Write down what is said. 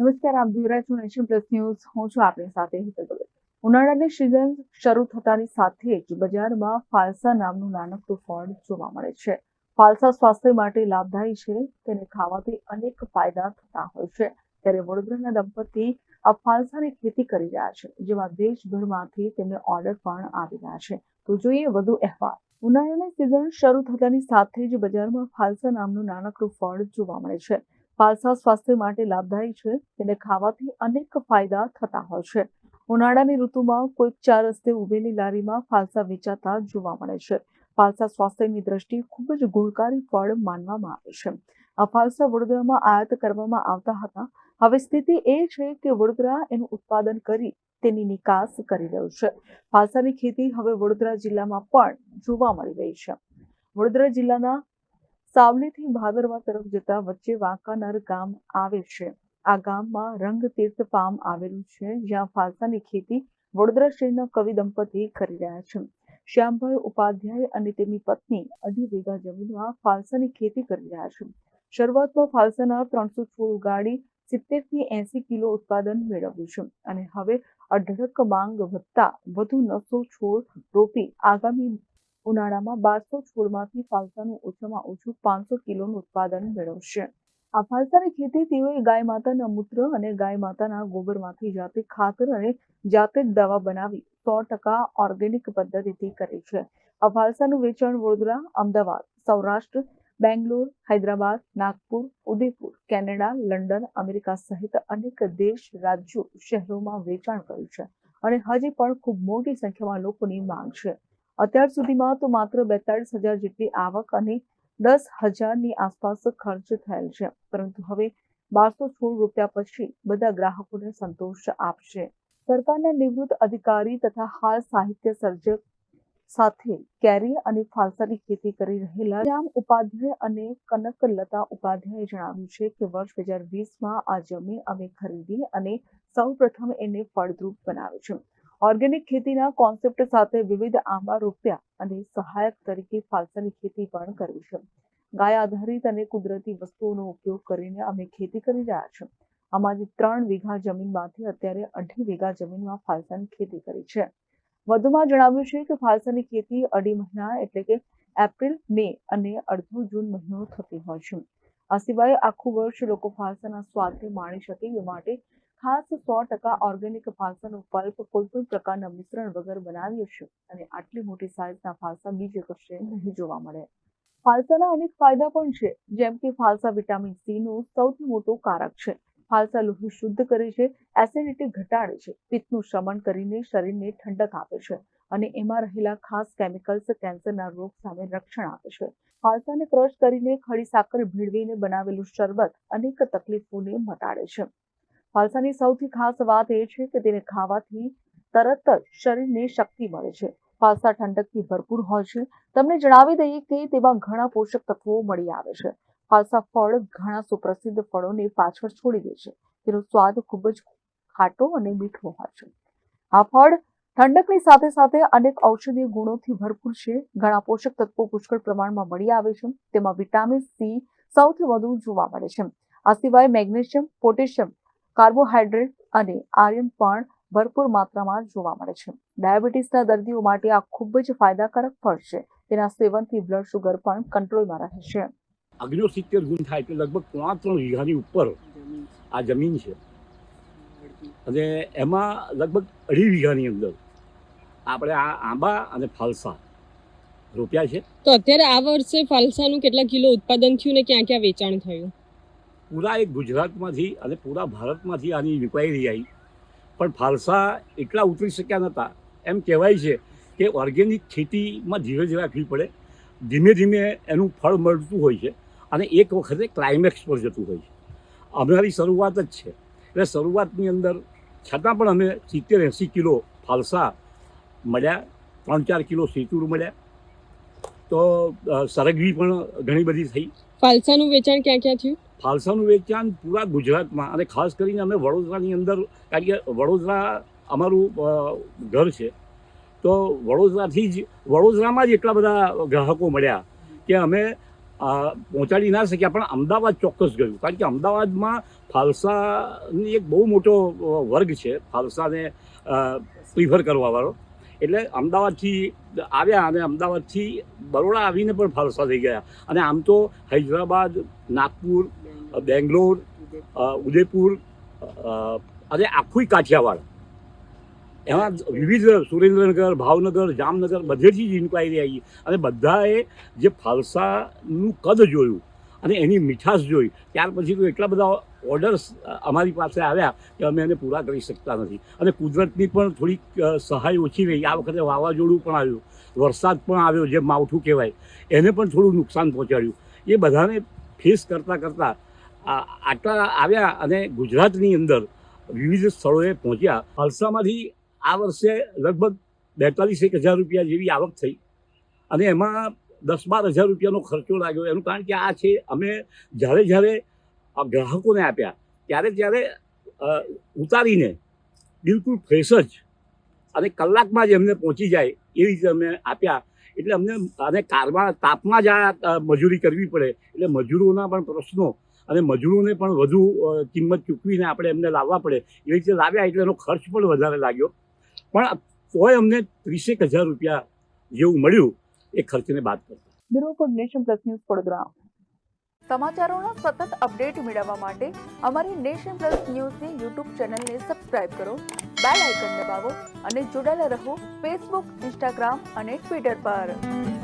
નમસ્કાર, આપ જોઈ રહ્યા છો નેશન પ્લસ ન્યૂઝ. હું છું આપની સાથે હિતલ ઉનાળાની સિઝન શરૂ થતાની સાથે જ બજારમાં ફાલસા નામનું નાનકડું ફળ જોવા મળે છે. ફાલસા સ્વાસ્થ્ય માટે લાભદાયી છે. તેને ખાવાથી અનેક ફાયદા થતા હોય છે. ત્યારે વડોદરાના દંપતી આ ફાલસાની ખેતી કરી રહ્યા છે, જેમાં દેશભરમાંથી તેમને ઓર્ડર પણ આવી રહ્યા છે. તો જોઈએ વધુ અહેવાલ. ઉનાળાની સિઝન શરૂ થતાની સાથે જ બજારમાં ફાલસા નામનું નાનકડું ફળ જોવા મળે છે. ફાલસા સ્વાસ્થ્ય માટે લાભદાયી છે. તેને ખાવાથી અનેક ફાયદા થતા હોય છે. ઉનાળાની ઋતુમાં કોઈક ચાર રસ્તે ઉભેલી લારીમાં ફાલસા વેચાતા જોવા મળે છે. ફાલસા સ્વાસ્થ્યની દ્રષ્ટિએ ખૂબ જ ગુણકારી ફળ માનવામાં આવે છે. આ ફાલસા વડોદરામાં આયાત કરવામાં આવતા હતા. હવે સ્થિતિ એ છે કે વડોદરા એનું ઉત્પાદન કરી તેની નિકાસ કરી રહ્યું છે. ફાલસાની ખેતી હવે વડોદરા જિલ્લામાં પણ જોવા મળી રહી છે. વડોદરા જિલ્લાના સાવલીથી ભાદરવા તરફ જતા વચ્ચે વાંકાનર ગામ આવે છે. આ ગામમાં રંગતીર્થ ફાર્મ આવેલું છે, જ્યાં ફાલસાની ખેતી વડોદરા કવિ દંપતી કરી રહ્યા છે. શ્યામભાઈ ઉપાધ્યાય અને તેમની પત્ની અઢી વીઘા જમીનમાં ફાલસાની ખેતી કરી રહ્યા છે. શરૂઆતમાં ફાલસાના ત્રણસો છોડ ઉગાડી સિત્તેરથી એસી કિલો ઉત્પાદન મેળવ્યું છે અને હવે અઢળક માંગ વધતા વધુ નવસો છોડ રોપી આગામી ઉનાળામાં બારસો છોડમાંથી ફાલસાનું ઓછામાં ઓછું પાંચસો કિલોનું ઉત્પાદન મેળવશે. આ ફાલસાની ખેતી તેઓએ ગાય માતાના મૂત્ર અને ગાય માતાના ગોબરમાંથી જાતે ખાતર અને જાતે દવા બનાવી સો ટકા ઓર્ગેનિક પદ્ધતિથી કરે છે. આ ફાલસાનું વેચાણ Vadodara, Ahmedabad, Saurashtra, Bangalore, Hyderabad, Nagpur, Udaipur, Canada, London, America સહિત અનેક દેશ રાજ્યો શહેરોમાં વેચાણ કર્યું છે અને હજી પણ ખૂબ મોટી સંખ્યામાં લોકોની માંગ છે. અત્યાર સુધીમાં તો માત્ર બેતાળીસ હજાર જેટલી આવક અને દસ હજારની આસપાસ ખર્ચ થયેલ છે. પરંતુ હવે બારસો સોળ રૂપિયા પછી બધા ગ્રાહકોને સંતોષ આપશે. સરકારના નિવૃત્ત અધિકારી તથા હાલ સાહિત્ય સર્જક સાથે કેરી અને ફાલસાની ખેતી કરી રહેલા રામ ઉપાધ્યાય અને કનકલતા ઉપાધ્યાયે જણાવ્યું છે કે વર્ષ બે હજાર વીસમાં આ જમીન અમે ખરીદી અને સૌ પ્રથમ એને ફળદ્રુપ બનાવી છે. ઓર્ગેનિક ખેતીના કોન્સેપ્ટ સાથે વિવિધ આંબા રોપ્યા અને સહાયક તરીકે ફાલસાની ખેતી પણ કરવી છે. ગાય આધારિત અને કુદરતી વસ્તુઓનો ઉપયોગ કરીને અમે ખેતી કરી રહ્યા છીએ. અમારી ત્રણ વીઘા જમીનમાંથી અત્યારે અઢી વીઘા જમીનમાં ફાલસાની ખેતી કરી છે. વધુમાં જણાવ્યું છે કે ફાલસાની ખેતી અઢી મહિના એટલે કે એપ્રિલ, મે અને અડધો જૂન મહિનો થતી હોય છે. આ સિવાય આખું વર્ષ લોકો ફાલસાના સ્વાદને માણી શકે એ માટે ખાસ સો ટકા ઓર્ગેનિક ફાલસાનું પલ્પ કોઈપણ પ્રકારના મિશ્રણ વગર બનાવીએ છીએ અને આટલી મોટી સાઇઝના ફાલસા બીજે કશે નહીં જોવા મળે. ફાલસાના અનેક ફાયદા પણ છે, જેમ કે ફાલસા વિટામિન સી નું સૌથી મોટું કારક છે. ફાલસા લોહી શુદ્ધ કરે છે એસિડિટી ઘટાડે છે, પિત્તનું શમન કરીને શરીરને ઠંડક આપે છે અને એમાં રહેલા ખાસ કેમિકલ્સ કેન્સરના રોગ સામે રક્ષણ આપે છે. ફાલસાને ક્રશ કરીને ખડી સાકર ભેળવીને બનાવેલું શરબત અનેક તકલીફોને મટાડે છે. ફાલસાની સૌથી ખાસ વાત એ છે કે તેને ખાવાથી તરત જ શરીરને શક્તિ મળે છે. ફાલસા ઠંડકથી ભરપૂર હોય છે. તમને જણાવી દઈએ કે તેમાં ઘણા પોષક તત્વો મળી આવે છે. ફાલસા ફળ ઘણા સુપ્રસિદ્ધ ફળોને પાછળ છોડી દે છે. તેનો સ્વાદ ખૂબ જ ખાટો અને મીઠો હોય છે. આ ફળ ઠંડકની સાથે સાથે અનેક ઔષધીય ગુણોથી ભરપૂર છે. ઘણા પોષક તત્વો પુષ્કળ પ્રમાણમાં મળી આવે છે. તેમાં વિટામિન સી સૌથી વધુ જોવા મળે છે. આ સિવાય મેગ્નેશિયમ, પોટેશિયમ કાર્બોહાઈડ્રેટ અને આયર્ન પણ ભરપૂર માત્રામાં જોવા મળે છે. ડાયાબિટીસના દર્દીઓ માટે આ ખૂબ જ ફાયદાકારક ફળ છે. તેના સેવનથી બ્લડ શુગર પણ કંટ્રોલમાં રહે છે. અગ્નિ સિત્તેર ગુણ થાય એટલે લગભગ પોણા ત્રણ વીઘાની ઉપર આ જમીન છે. અને એમાં લગભગ અઢી વીઘાની અંદર આપણે આ આંબા અને ફાલસા રોપ્યા છે. તો અત્યારે આ વર્ષે ફાલસાનું કેટલા કિલો ઉત્પાદન થયું ને ક્યાં ક્યાં વેચાણ થયું? પૂરા એક ગુજરાતમાંથી અને પૂરા ભારતમાંથી આની ઇન્ક્વાયરી આવી. પણ ફાલસા એટલા ઉતરી શક્યા નહોતા એમ કહેવાય છે કે ઓર્ગેનિક ખેતીમાં ધીરજ રાખવી પડે. ધીમે ધીમે એનું ફળ મળતું હોય છે અને એક વખતે ક્લાઇમેક્સ પર જતું હોય છે. અમારી શરૂઆત જ છે. એટલે શરૂઆતની અંદર છતાં પણ અમે સિત્તેર એંસી કિલો ફાલસા મળ્યા. ત્રણ ચાર કિલો સેતુર મળ્યા. તો સરગવી પણ ઘણી બધી થઈ. ફાલસાનું વેચાણ ક્યાં ક્યાં થયું? ફાલસાનું વેચાણ પૂરા ગુજરાતમાં અને ખાસ કરીને અમે વડોદરાની અંદર, કારણ કે વડોદરા અમારું ઘર છે. તો વડોદરાથી જ, વડોદરામાં જ એટલા બધા ગ્રાહકો મળ્યા કે અમે પહોંચાડી ના શક્યા. પણ અમદાવાદ ચોક્કસ ગયું. કારણ કે અમદાવાદમાં ફાલસાની એક બહુ મોટો વર્ગ છે. ફાલસાને પ્રિફર કરવાવાળો એટલે અમદાવાદથી આવ્યા અને અમદાવાદથી બરોડા આવીને પણ ફાલસા થઈ ગયા. અને આમ તો હૈદરાબાદ, નાગપુર બેંગ્લોર ઉદયપુર આજે આખું કાઠિયાવાડ. એમાં વિવિધ સુરેન્દ્રનગર, ભાવનગર, જામનગર બધેથી જ ઇન્કવાયરી આવી. અને બધાએ જે ફાલસાનું કદ જોયું અને એની મીઠાશ જોઈ, ત્યાર પછી તો એટલા બધા ઓર્ડર્સ અમારી પાસે આવ્યા કે અમે એને પૂરા કરી શકતા નથી. અને કુદરતની પણ થોડીક સહાય ઓછી રહી. આ વખતે વાવાઝોડું પણ આવ્યું, વરસાદ પણ આવ્યો, જે માવઠું કહેવાય. એને પણ થોડું નુકસાન પહોંચાડ્યું. એ બધાને ફેસ કરતાં કરતાં આટલા આવ્યા અને ગુજરાતની અંદર વિવિધ સ્થળોએ પહોંચ્યા. ફાલસામાંથી આ વર્ષે લગભગ બેતાલીસ એક હજાર રૂપિયા જેવી આવક થઈ અને એમાં દસ બાર હજાર રૂપિયાનો ખર્ચો લાગ્યો. એનું કારણ કે આ છે, અમે જ્યારે જ્યારે ગ્રાહકોને આપ્યા, ત્યારે ત્યારે ઉતારીને બિલકુલ ફ્રેશ જ અને કલાકમાં જ એમને પહોંચી જાય એ રીતે અમે આપ્યા. એટલે અમને, અને કારમાં તાપમાં જ આ મજૂરી કરવી પડે. એટલે મજૂરોના પણ પ્રશ્નો અને મજૂરોને પણ વધુ કિંમત ચૂકવીને આપણે એમને લાવવા પડે. એવી રીતે લાવ્યા એટલે એનો ખર્ચ પણ વધારે લાગ્યો. પણ તોય અમને ત્રીસેક હજાર રૂપિયા જેવું મળ્યું એ ખર્ચને બાદ કરતા. Bureau for nation plus news Vadodara સમાચારોના સતત અપડેટ મેળવવા માટે અમારી નેશન પ્લસ ન્યૂઝની યુટ્યુબ ચેનલને સબસ્ક્રાઇબ કરો બેલ આઇકન દબાવો અને જોડાયેલા રહો ફેસબુક ઇન્સ્ટાગ્રામ અને ટ્વિટર પર.